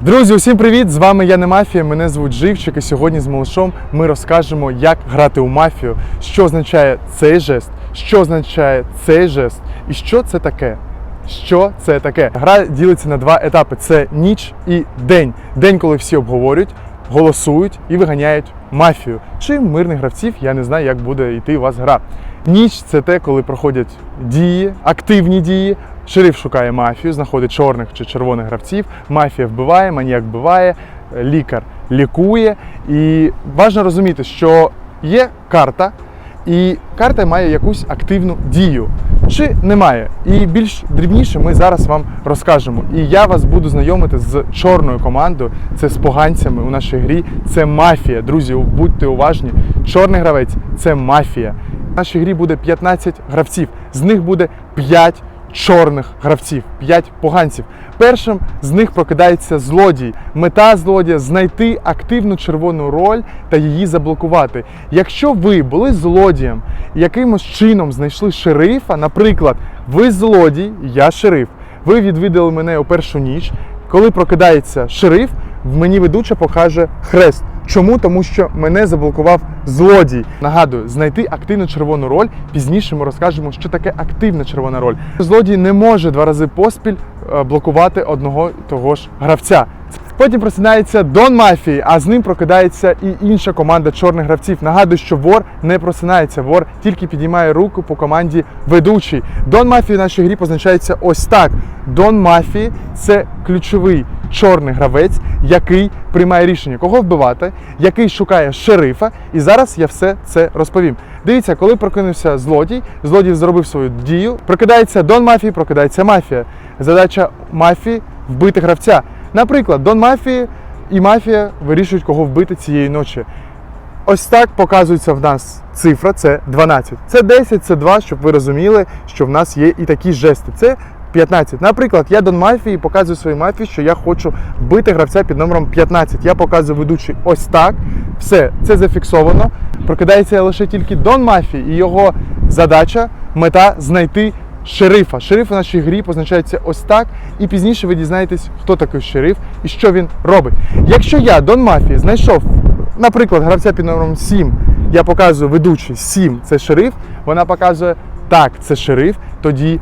Друзі, усім привіт! З вами я не мафія. Мене звуть Живчик, і сьогодні з малышом ми розкажемо, як грати у мафію, що означає цей жест, що означає цей жест, і що це таке. Що це таке? Гра ділиться на два етапи: це ніч і день. День, коли всі обговорюють, голосують і виганяють мафію. Чи мирних гравців, я не знаю, як буде йти у вас гра. Ніч це те, коли проходять дії, активні дії. Шериф шукає мафію, знаходить чорних чи червоних гравців. Мафія вбиває, маніяк вбиває, лікар лікує. І важливо розуміти, що є карта, і карта має якусь активну дію. Чи немає? І більш дрібніше ми зараз вам розкажемо. І я вас буду знайомити з чорною командою. Це з поганцями у нашій грі. Це мафія. Друзі, будьте уважні. Чорний гравець це мафія. В нашій грі буде 15 гравців, з них буде 5 чорних гравців, п'ять поганців. Першим з них прокидається злодій. Мета злодія знайти активну червону роль та її заблокувати. Якщо ви були злодієм, якимось чином знайшли шерифа, наприклад, ви злодій, я шериф. Ви відвідали мене у першу ніч. Коли прокидається шериф, в мені ведуча покаже хрест. Чому? Тому що мене заблокував злодій. Нагадую, знайти активну червону роль. Пізніше ми розкажемо, що таке активна червона роль. Злодій не може два рази поспіль е, блокувати одного того ж гравця. Потім просинається Дон Мафії, а з ним прокидається і інша команда чорних гравців. Нагадую, що вор не просинається, вор тільки підіймає руку по команді ведучий. Дон Мафії в нашій грі позначається ось так. Дон Мафії це ключовий чорний гравець, який приймає рішення, кого вбивати, який шукає шерифа. І зараз я все це розповім. Дивіться, коли прокинувся злодій, злодій зробив свою дію. Прокидається Дон Мафії, прокидається мафія. Задача мафії вбити гравця. Наприклад, Дон Мафії і мафія вирішують, кого вбити цієї ночі. Ось так показується в нас цифра, це 12. Це 10, це 2, щоб ви розуміли, що в нас є і такі жести. Це 15. Наприклад, я Дон Мафії показую своїй мафії, що я хочу вбити гравця під номером 15. Я показую ведучий ось так. Все, це зафіксовано. Прокидається лише тільки Дон Мафії, і його задача, мета знайти шерифа. Шериф у нашій грі позначається ось так. І пізніше ви дізнаєтесь, хто такий шериф і що він робить. Якщо я, Дон Мафії, знайшов, наприклад, гравця під номером 7, я показую ведучий 7 це шериф, вона показує так, це шериф, тоді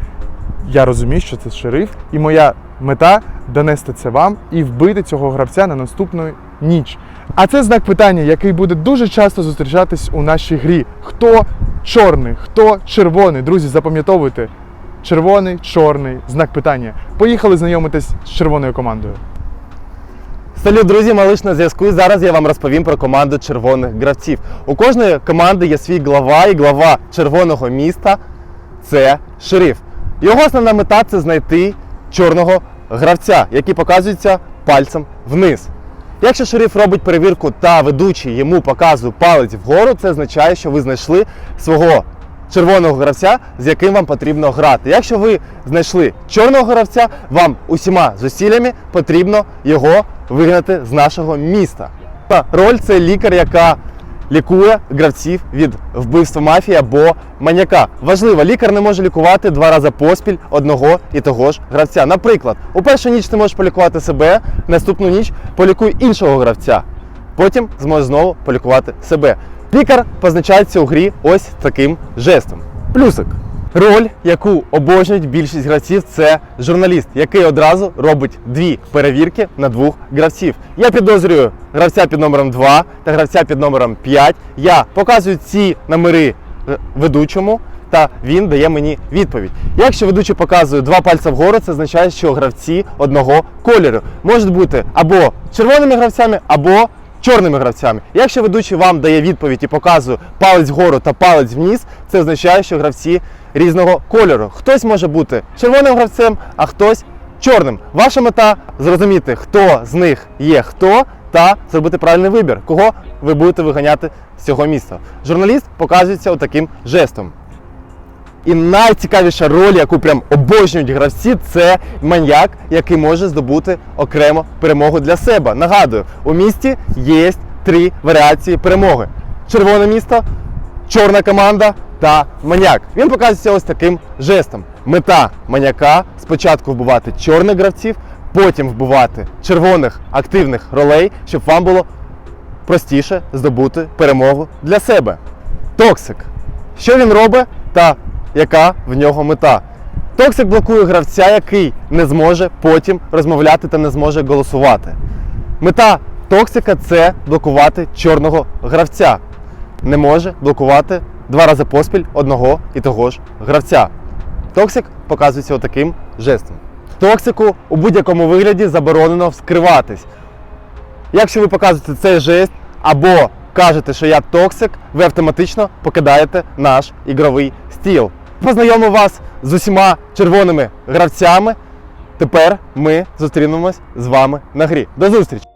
я розумію, що це шериф, і моя мета донести це вам і вбити цього гравця на наступну ніч. А це знак питання, який буде дуже часто зустрічатись у нашій грі. Хто чорний, хто червоний? Друзі, запам'ятовуйте. Червоний, чорний, знак питання. Поїхали знайомитись з червоною командою. Салют, друзі, малиш на зв'язку. І зараз я вам розповім про команду червоних гравців. У кожної команди є свій глава, і глава червоного міста це шериф. Його основна мета це знайти чорного гравця, який показується пальцем вниз. Якщо шериф робить перевірку та ведучий йому показує палець вгору, це означає, що ви знайшли свого червоного гравця, з яким вам потрібно грати. Якщо ви знайшли чорного гравця, вам усіма зусиллями потрібно його вигнати з нашого міста. Роль це лікар, яка лікує гравців від вбивства мафії або маньяка. Важливо, лікар не може лікувати два рази поспіль одного і того ж гравця. Наприклад, у першу ніч ти можеш полікувати себе, наступну ніч полікуй іншого гравця. Потім зможеш знову полікувати себе. Лікар позначається у грі ось таким жестом. Плюсик. Роль, яку обожнюють більшість гравців, це журналіст, який одразу робить дві перевірки на двох гравців. Я підозрюю гравця під номером 2 та гравця під номером 5. Я показую ці номери е, ведучому, та він дає мені відповідь. Якщо ведучий показує два пальця вгору, це означає, що гравці одного кольору можуть бути або червоними гравцями, або чорними гравцями. Якщо ведучий вам дає відповідь і показує палець вгору та палець вниз, це означає, що гравці різного кольору. Хтось може бути червоним гравцем, а хтось чорним. Ваша мета зрозуміти, хто з них є хто, та зробити правильний вибір, кого ви будете виганяти з цього міста. Журналіст показується отаким жестом. І найцікавіша роль, яку прям обожнюють гравці, це маньяк, який може здобути окремо перемогу для себе. Нагадую, у місті є три варіації перемоги: червоне місто, чорна команда та маньяк. Він показується ось таким жестом. Мета маньяка спочатку вбивати чорних гравців, потім вбивати червоних активних ролей, щоб вам було простіше здобути перемогу для себе. Токсик. Що він робить та яка в нього мета? Токсик блокує гравця, який не зможе потім розмовляти та не зможе голосувати. Мета токсика це блокувати чорного гравця. Не може блокувати два рази поспіль одного і того ж гравця. Токсик показується отаким жестом. Токсику у будь-якому вигляді заборонено вскриватись. Якщо ви показуєте цей жест або кажете, що я токсик, ви автоматично покидаєте наш ігровий стіл. Познайомив вас з усіма червоними гравцями. Тепер ми зустрінемось з вами на грі. До зустрічі!